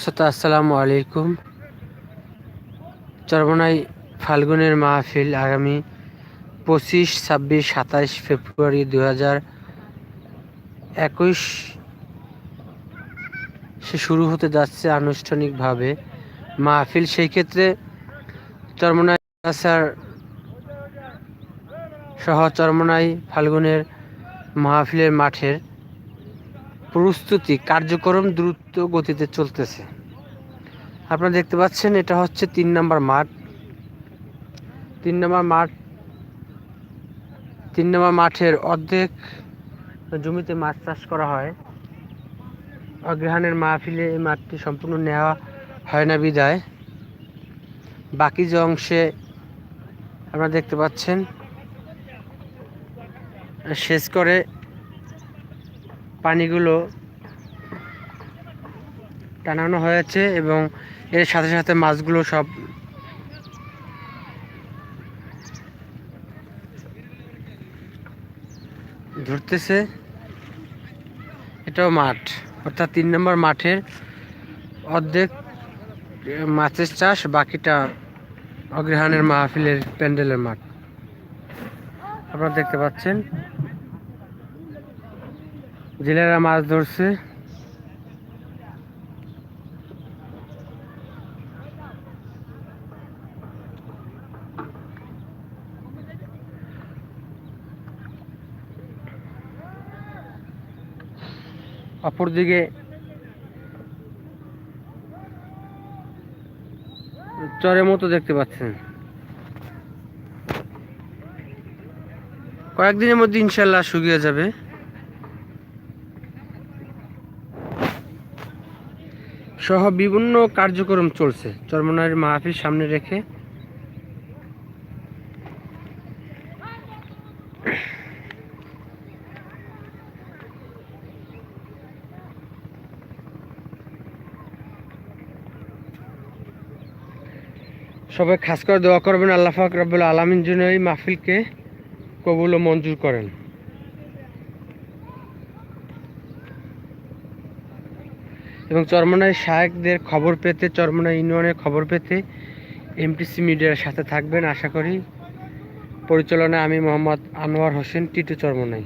শ্রোতা আসসালামু আলাইকুম। চরমনাই ফাল্গুনের মাহফিল আগামী পঁচিশ, ছাব্বিশ, সাতাইশ ফেব্রুয়ারি দু হাজার একুশ সে শুরু হতে যাচ্ছে আনুষ্ঠানিকভাবে মাহফিল। সেই ক্ষেত্রে চরমনাই স্যার সহ চরমনাই ফাল্গুনের মাহফিলের মাঠের প্রস্তুতি, কার্যক্রম দ্রুত গতিতে চলতেছে। আপনারা দেখতে পাচ্ছেন, এটা হচ্ছে তিন নম্বর মাঠ। তিন নম্বর মাঠ, তিন নম্বর মাঠের অর্ধেক জমিতে মাছ চাষ করা হয়। অগ্রহায়ণের মাহফিলে এই মাঠটি সম্পূর্ণ নেওয়া হয় না বিদায়। বাকি যে অংশে আপনারা দেখতে পাচ্ছেন, শেষ করে পানিগুলো টানানো হয়েছে এবং এর সাথে সাথে মাছগুলো সব ধরতেছে। এটাও মাঠ, অর্থাৎ তিন নম্বর মাঠের অর্ধেক মাছের চাষ, বাকিটা অগ্রহায়ণের মাহফিলের প্যান্ডেলের মাঠ। আপনারা দেখতে পাচ্ছেন। জেলেরা মাছ ধরছে। অপরদিকে চরের মতো দেখতে পাচ্ছেন। কয়েকদিনের মধ্যে ইনশাল্লাহ শুকিয়ে যাবে। সহ বিভিন্ন কার্যক্রম চলছে। চরমনায়ের মাহফিল সামনে রেখে সবাই খাস করে দোয়া করবেন। আল্লাহ ফাক রব্বুল আলমিন জন্য এই মাহফিলকে কবুল ও মঞ্জুর করেন। এবং চরমনাই সাহেকদের খবর পেতে, চরমনাই ইউনিয়নের খবর পেতে এমপিসি মিডিয়ার সাথে থাকবেন। আশা করি পরিচালনায় আমি মোহাম্মদ আনোয়ার হোসেন, টিটু চরমনাই।